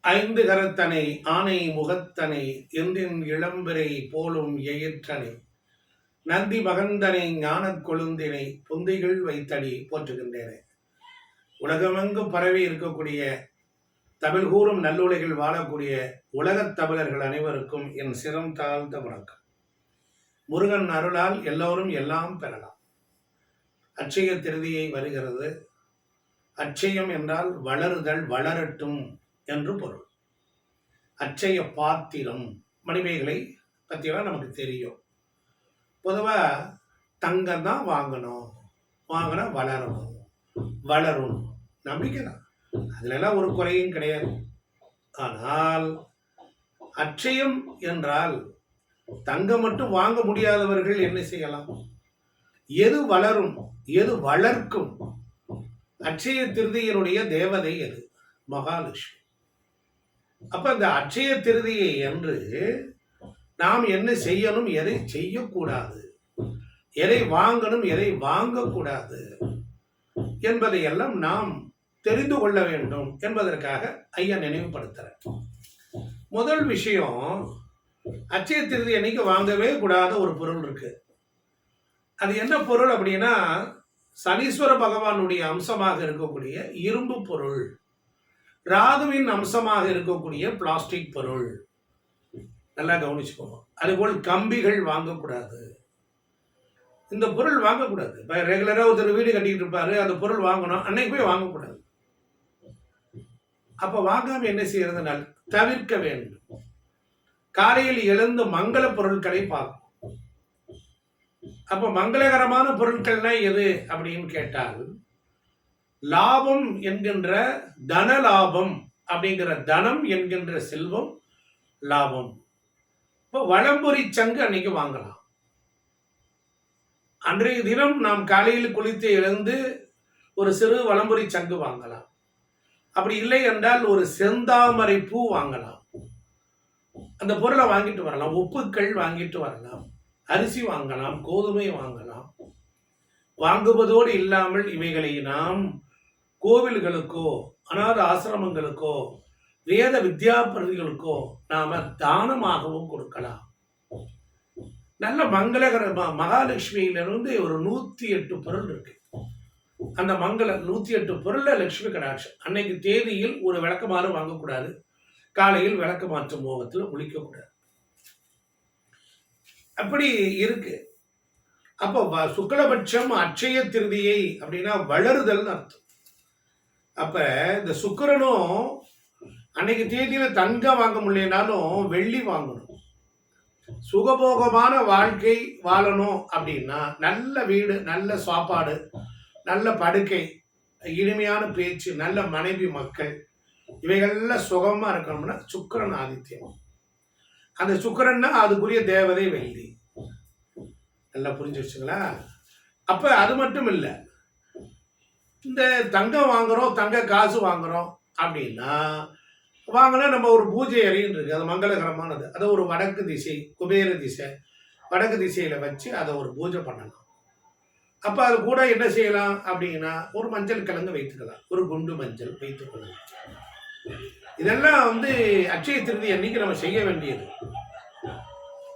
ஐந்து கரத்தனை ஆனை முகத்தனை எந்தின் இளம்பிரை போலும் எயிற்றனை. நந்தி மகந்தனை ஞானக் கொழுந்தினை புந்திகள் வைத்தடி போற்றுகின்றேனே. உலகமெங்கும் பரவி இருக்கக்கூடிய தமிழ் கூறும் நல்லுலகில் வாழக்கூடிய உலகத் தமிழர்கள் அனைவருக்கும் என் சிரம் தாழ்ந்த வணக்கம். முருகன் அருளால் எல்லோரும் எல்லாம் பெறலாம். அட்சய திருதியை வருகிறது. அட்சயம் என்றால் வளருதல் வளரட்டும். என்று பொருள். அச்சய பாத்திரம் மணிமேகலை பற்றியெல்லாம் நமக்கு தெரியும். பொதுவாக தங்கம் தான் வாங்கணும். வாங்கினா வளரணும். வளரும். நம்பிக்கை தான். அதுலலாம் ஒரு குறையும் கிடையாது. ஆனால் அச்சயம் என்றால் தங்கம் மட்டும் வாங்க முடியாதவர்கள் என்ன செய்யலாம்? எது வளரும்? எது வளர்க்கும்? அச்சய திருதியனுடைய தேவதை எது? மகாலட்சுமி. அப்ப இந்த அட்சய திருதியை என்று நாம் என்ன செய்யணும்? எதை செய்யக்கூடாது? எதை வாங்கணும்? எதை வாங்கக்கூடாது? என்பதை எல்லாம் நாம் தெரிந்து கொள்ள வேண்டும் என்பதற்காக ஐயா நினைவுபடுத்துறேன் முதல் விஷயம் அச்சய திருதி அன்னைக்கு வாங்கவே கூடாத ஒரு பொருள் இருக்கு. அது என்ன பொருள் அப்படின்னா சனீஸ்வர பகவானுடைய அம்சமாக இருக்கக்கூடிய இரும்பு பொருள். ராகுவின் அம்சமாக இருக்கக்கூடிய பிளாஸ்டிக் பொருள். நல்லா கவனிச்சுக்கோங்க அதுபோல் கம்பிகள் வாங்கக்கூடாது. இந்த பொருள் வாங்கக்கூடாது. இப்போ ரெகுலராக ஒருத்தர் வீடு கட்டிக்கிட்டு இருப்பாரு அந்த பொருள் வாங்கணும் அன்னைக்கு போய் வாங்கக்கூடாது. அப்போ வாங்காமல் என்ன செய்யறதுனால் தவிர்க்க வேண்டும். காலையில் எழுந்து மங்கள பொருட்களை பார்க்கும் அப்போ மங்களகரமான பொருட்கள்னா எது? அப்படின்னு கேட்டால் லாபம் என்கின்ற தன லாபம் அப்படிங்கிற தனம் என்கின்ற செல்வம் லாபம். இப்போ வளம்பொறி சங்கு அன்னைக்கு வாங்கலாம். அன்றைய தினம் நாம் காலையில் குளித்து எழுந்து ஒரு சிறு வளம்புரி சங்கு வாங்கலாம். அப்படி இல்லை என்றால் ஒரு செந்தாமரை பூ வாங்கலாம். அந்த பொருளை வாங்கிட்டு வரலாம். உப்புக்கள் வாங்கிட்டு வரலாம். அரிசி வாங்கலாம். கோதுமை வாங்கலாம். வாங்குவதோடு இல்லாமல் இவைகளை நாம் கோவில்களுக்கோ அநாத ஆசிரமங்களுக்கோ வேத வித்யாபிரதிகளுக்கோ நாம தானமாகவும் கொடுக்கலாம். நல்ல மங்களகர மகாலட்சுமியிலிருந்து ஒரு நூத்தி எட்டு பொருள் இருக்கு. அந்த மங்கள நூத்தி எட்டு பொருள்ல லட்சுமி கடாட்சம். அன்னைக்கு தேதியில் ஒரு விளக்கமாறு வாங்கக்கூடாது. காலையில் விளக்கு மாற்று மோகத்தில் குளிக்கக்கூடாது அப்படி இருக்கு. அப்போ வ- சுக்லபட்சம் அட்சய திருதியை அப்படின்னா வளருதல்னு அர்த்தம். அப்ப இந்த சுக்கிரனும் அன்னைக்கு தேதியில தங்கம் வாங்க முடியலனாலும் வெள்ளி வாங்கணும். சுகபோகமான வாழ்க்கை வாழணும் அப்படின்னா நல்ல வீடு நல்ல சாப்பாடு நல்ல படுக்கை இனிமையான பேச்சு நல்ல மனைவி மக்கள் இவைகள்லாம் சுகமா இருக்கணும்னா சுக்கரன் ஆதித்யம் அந்த சுக்கரன்னா அதுக்குரிய தேவதை வெள்ளி. நல்லா புரிஞ்சு வச்சுங்களா அப்போ அது மட்டும் இல்லை இந்த தங்கம் வாங்குகிறோம் தங்க காசு வாங்குறோம் அப்படின்னா வாங்கினா நம்ம ஒரு பூஜை அறைன்னு இருக்குது அது மங்களகரமானது. அதை ஒரு வடக்கு திசை குபேர திசை வடக்கு திசையில் வச்சு அதை ஒரு பூஜை பண்ணலாம். அப்போ அது கூட என்ன செய்யலாம் அப்படின்னா ஒரு மஞ்சள் கிழங்கு வைத்துக்கலாம். ஒரு குண்டு மஞ்சள் வைத்துக் இதெல்லாம் வந்து அட்சய திருதி அன்னைக்கு நம்ம செய்ய வேண்டியது.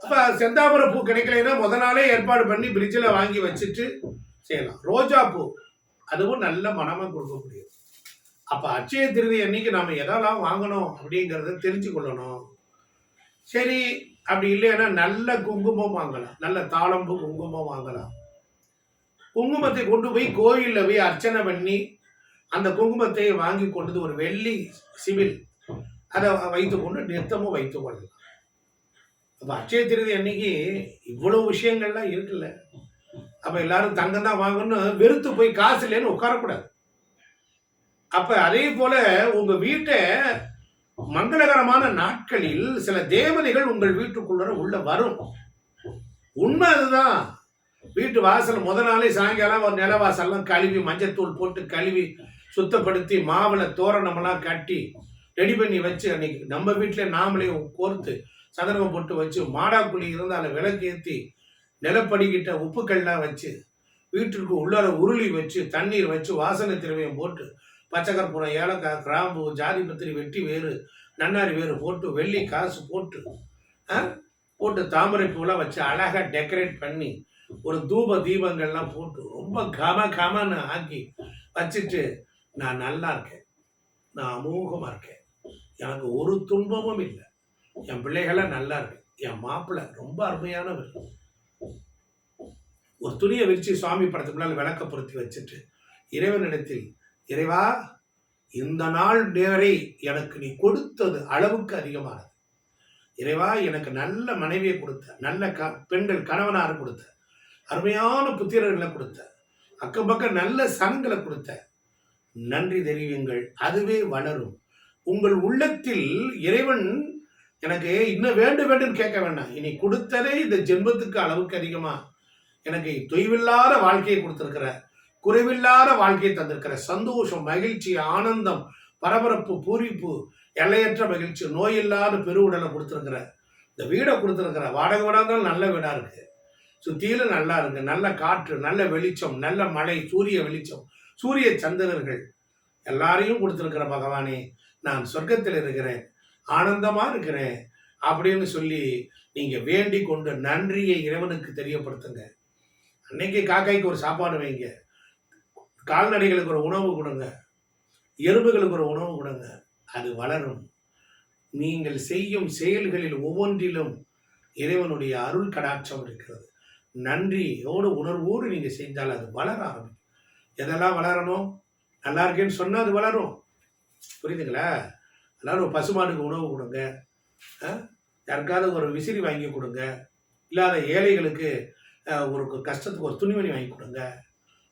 அப்போ செந்தாமரை பூ கிடைக்கலைன்னா முத நாளே ஏற்பாடு பண்ணி பிரிட்ஜில் வாங்கி வச்சுட்டு செய்யலாம். ரோஜா பூ. அதுவும் நல்ல மனமா கொடுக்கக்கூடியது. அப்ப அட்சய திருதி அன்னைக்கு நாம எதெல்லாம் வாங்கணும் அப்படிங்கறத தெரிஞ்சு கொள்ளணும் சரி அப்படி இல்லைன்னா நல்ல குங்குமம் வாங்கலாம். நல்ல தாளம்பு குங்குமம் வாங்கலாம். குங்குமத்தை கொண்டு போய் கோயிலில் போய் அர்ச்சனை பண்ணி அந்த குங்குமத்தை வாங்கி கொண்டு வந்து ஒரு வெள்ளி சிவில் அதை வைத்துக்கொண்டு நித்தமும் வைத்து கொள்ளலாம். அப்போ அட்சய திருதி அன்னைக்கு இவ்வளவு விஷயங்கள்லாம் இருக்குல்ல. அப்போ எல்லாரும் தங்கம் தான் வாங்கணும்னு வெறுத்து போய் காசு இல்லைன்னு உட்காரக்கூடாது. அப்போ அதே போல உங்கள் வீட்டை மங்களகரமான நாட்களில் சில தேவதைகள் உங்கள் வீட்டுக்குள்ள உள்ள வரும். உண்மை அதுதான். வீட்டு வாசல் முத நாளே சாயங்காலம் ஒரு நிலவாசல்லாம் கழுவி மஞ்சத்தூள் போட்டு கழுவி சுத்தப்படுத்தி மாவில் தோரணமெல்லாம் கட்டி ரெடி பண்ணி வச்சு அன்னைக்கு நம்ம வீட்டில் நாமளே கோர்த்து சதுரம் போட்டு வச்சு மாடாக்குழி இருந்தால் அதில் விளக்கு ஏற்றி நிலப்படிக்கிட்ட உப்புக்கள்லாம் வச்சு வீட்டிற்கு உள்ளார உருளி வச்சு தண்ணீர் வச்சு வாசனை திரவியம் போட்டு பச்சைக்கற்பூரம் ஏலக்காய் கிராம்பு ஜாதி பத்திரி வெட்டி வேறு நன்னாரி வேறு போட்டு வெள்ளி காசு போட்டு போட்டு தாமரை பூலாம் வச்சு அழகாக டெக்கரேட் பண்ணி ஒரு தூப தீபங்கள்லாம் போட்டு ரொம்ப கம கமன்னு ஆக்கி வச்சுட்டு நான் நல்லா இருக்கேன். நான் அமோகமாக இருக்கேன். எனக்கு ஒரு துன்பமும் இல்லை. என் பிள்ளைகளாம் நல்லா இருக்கு. என் மாப்பிள்ளை ரொம்ப அருமையானவர். ஒரு துணியை விரித்து சுவாமி படத்துக்கு முன்னால் விளக்க பொருத்தி வச்சுட்டு இறைவனிடத்தில் இறைவா இந்த நாள் நேரை எனக்கு நீ கொடுத்தது அளவுக்கு அதிகமானது. இறைவா எனக்கு நல்ல மனைவியை கொடுத்த நல்ல க பெண்கள் கணவனார் கொடுத்த அருமையான புத்திரர்களை கொடுத்த அக்கம் பக்கம் நல்ல சனங்களை கொடுத்த. நன்றி தெரிவியுங்கள். அதுவே வளரும். உங்கள் உள்ளத்தில் இறைவன் எனக்கு இன்னும் வேண்டும் வேண்டும் கேட்க வேண்டாம். இனி கொடுத்ததே இந்த ஜென்மத்துக்கு அளவுக்கு அதிகமாக எனக்கு தொய்வில்லாத வாழ்க்கையை கொடுத்திருக்கிற குறைவில்லாத வாழ்க்கையை தந்திருக்கிற சந்தோஷம் மகிழ்ச்சி ஆனந்தம் பரபரப்பு பூரிப்பு எல்லையற்ற மகிழ்ச்சி நோயில்லாத பெருவுடலை கொடுத்துருக்குற இந்த வீடை கொடுத்துருக்குற வாடகை வீடாக நல்ல வீடாக இருக்குது சுத்தியில நல்லா இருக்கு. நல்ல காற்று நல்ல வெளிச்சம் நல்ல மழை சூரிய வெளிச்சம் சூரிய சந்திரர்கள் எல்லாரையும் கொடுத்துருக்கிற பகவானே நான் சொர்க்கத்தில் இருக்கிறேன் ஆனந்தமாக இருக்கிறேன் அப்படின்னு சொல்லி நீங்கள் வேண்டி கொண்டு நன்றியை இறைவனுக்கு தெரியப்படுத்துங்க. அன்னைக்கு காக்காய்க்கு ஒரு சாப்பாடு வைங்க. கால்நடைகளுக்கு ஒரு உணவு கொடுங்க. எறும்புகளுக்கு ஒரு உணவு கொடுங்க. அது வளரும். நீங்கள் செய்யும் செயல்களில் ஒவ்வொன்றிலும் இறைவனுடைய அருள் கடாட்சம் இருக்கிறது. நன்றியோடு உணர்வோடு நீங்கள் செஞ்சால் அது வளர ஆரம்பிக்கும். எதெல்லாம் வளரணும்? நல்லா இருக்கேன்னு சொன்னால் அது வளரும். புரியுதுங்களா? எல்லாரும் ஒரு பசுமாடுக்கு உணவு கொடுங்க. யாருக்காவது ஒரு விசிறி வாங்கி கொடுங்க. இல்லாத ஏழைகளுக்கு ஒரு கஷ்டத்துக்கு ஒரு துணிமணி வாங்கி கொடுங்க.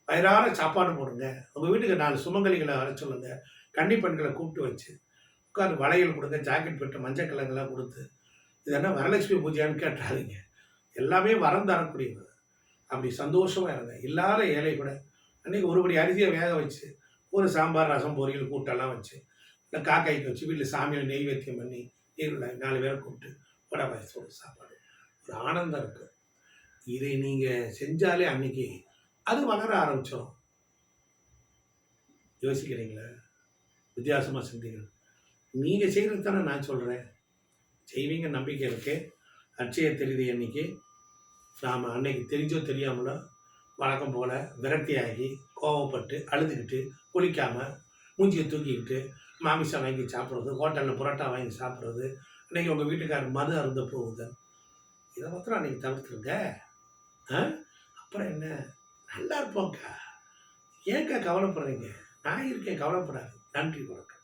வயிறார சாப்பாடு போடுங்க. உங்கள் வீட்டுக்கு நாலு சுமங்கலிகளை வர சொல்லுங்க. கன்னி பெண்களை கூப்பிட்டு வச்சு உட்காந்து வளையல் கொடுங்க ஜாக்கெட் போட்டு மஞ்சள் கிழங்கெல்லாம் கொடுத்து. இதெல்லாம் வரலட்சுமி பூஜையான்னு கேட்டாதீங்க எல்லாமே வரம் தரக்கூடியது. அப்படி சந்தோஷமாக இருங்க. இல்லாத ஏழை கூட அன்றைக்கி ஒருபடி அரிசியை வேக வச்சு ஒரு சாம்பார் ரசம் பொரியல் கூட்டெல்லாம் வச்சு இல்லை காக்காய்க்கு வச்சு வீட்டில் சாமியில் நெய்வேத்தியம் பண்ணி நீர் நாலு பேரை கூப்பிட்டு வடை பாயசத்தோட சாப்பாடு. ஒரு ஆனந்தம் இருக்குது இதை நீங்கள் செஞ்சாலே அன்னைக்கு அது வளர ஆரம்பிச்சிடும் யோசிக்கிறீங்களா? வித்தியாசமாக சிந்திங்க நீங்கள் செய்கிறது தானே நான் சொல்கிறேன் செய்வீங்க நம்பிக்கை இருக்கு. அச்சய தெரியுது அன்னைக்கு நாம் அன்னைக்கு தெரிஞ்சோ தெரியாமலோ வழக்கம் போல் விரக்தியாகி கோவப்பட்டு அழுதுகிட்டு குளிக்காமல் மூஞ்சியை தூக்கிக்கிட்டு மாமிசம் வாங்கி சாப்பிட்றது ஹோட்டலில் புரோட்டா வாங்கி சாப்பிட்றது அன்றைக்கி உங்கள் வீட்டுக்காரர் மது அருந்த போகுது இதை மாத்திரம் அன்றைக்கி தவிர்த்துருங்க. அப்புறம் என்ன? நல்லா இருப்போங்க்கா ஏன்க்கா கவலைப்படுறீங்க? நான் இருக்கேன். கவலைப்படாது நன்றி வணக்கம்.